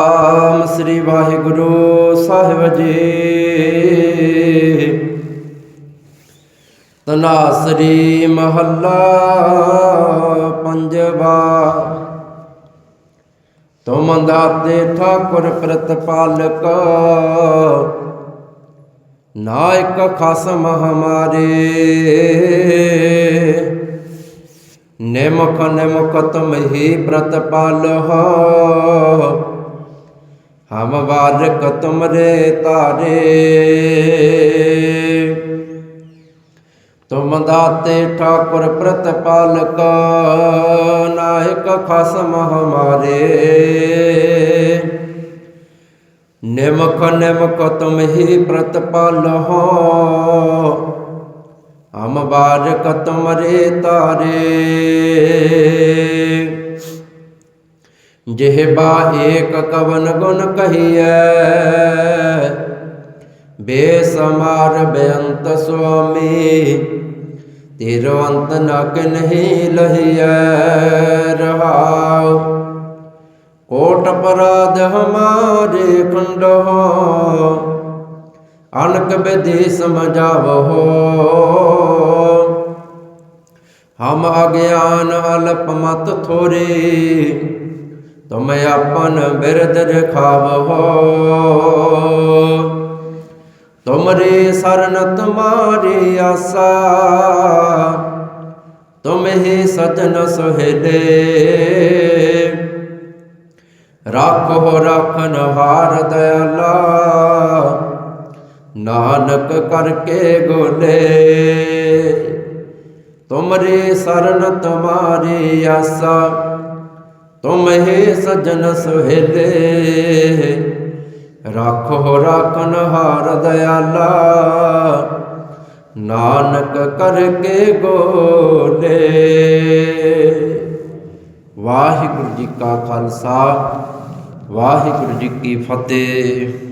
ਆਮ ਸ੍ਰੀ ਵਾਹਿਗੁਰੂ ਸਾਹਿਬ ਜੀ। ਤਨਾਸਰੀ ਮਹੱਲਾ ਪੰਜਵਾ। ਤੁਮ ਦਾਤੇ ਠਾਕੁਰ ਪ੍ਰਤਪਾਲਕ। ਨਾਇਕ ਖਸਮ ਹਮਾਰੇ ਨਿਮਕ ਨਿਮਕ ਤੁਮ ਹੀ ਪ੍ਰਤਪਾਲਹੁ ਹਮ ਬਾਰਕ ਤੁਮਰੇ ਤਾਰੇ। ਤੁਮ ਦਾਤੇ ਠਾਕੁਰ ਪ੍ਰਤਪਾਲਕ, ਨਾਇਕ ਖਸਮ ਹਮਾਰੇ। ਨਿਮਖ ਨਿਮਖ ਤੁਮ ਹੀ ਪ੍ਰਤਪਾਲਹੁ ਹਮ ਬਾਰਕ ਤੁਮਰੇ ਤਾਰੇ। ਜਿਹਬਾ ਏਕ ਕਵਨ ਗੁਣ ਕਹੀਐ। ਬੇਸਮਾਰ ਬੇਅੰਤ ਸੁਆਮੀ, ਤੇਰੋ ਅੰਤ ਨ ਕਨਹੀ ਲਹੀਐ ਰਹਾਉ। ਕੋਟ ਪਰਾਧ ਹਮਾਰੇ ਖੰਡੋ ਅਨਕ ਬਿਧੀ ਸਮਝਾਵੋ ਹਮ ਅਗਿਆਨ ਅਲਪ ਮਤ ਥੋਰੇ ਤੁਮ ਆਪਨ ਬਿਰਦ ਰਖਾਵੋ ਤੁਮਰੇ ਸਰਨ ਤੁਮਾਰੀ ਆਸਾ। ਤੁਮ ਹੀ ਸਜਨ ਸੁਹੇਲੇ। ਰਾਖੋ ਰਾਖਨ ਹਾਰ ਦਇਆਲਾ। ਨਾਨਕ ਕਰਕੇ ਗੋਲੇ। ਤੁਮਰੇ ਸਰਨ ਤੁਮਾਰੀ ਆਸਾ। ਤੁਮ ਹੀ ਸਜਣ ਸੁਹੇਲੇ ਰਾਖੋ ਰਾਖਨ ਹਾਰ ਦਇਆਲਾ ਨਾਨਕ ਕਰਕੇ ਗੋਲੇ। ਵਾਹਿਗੁਰੂ ਜੀ ਕਾ ਖਾਲਸਾ, ਵਾਹਿਗੁਰੂ ਜੀ ਕੀ ਫਤਿਹ।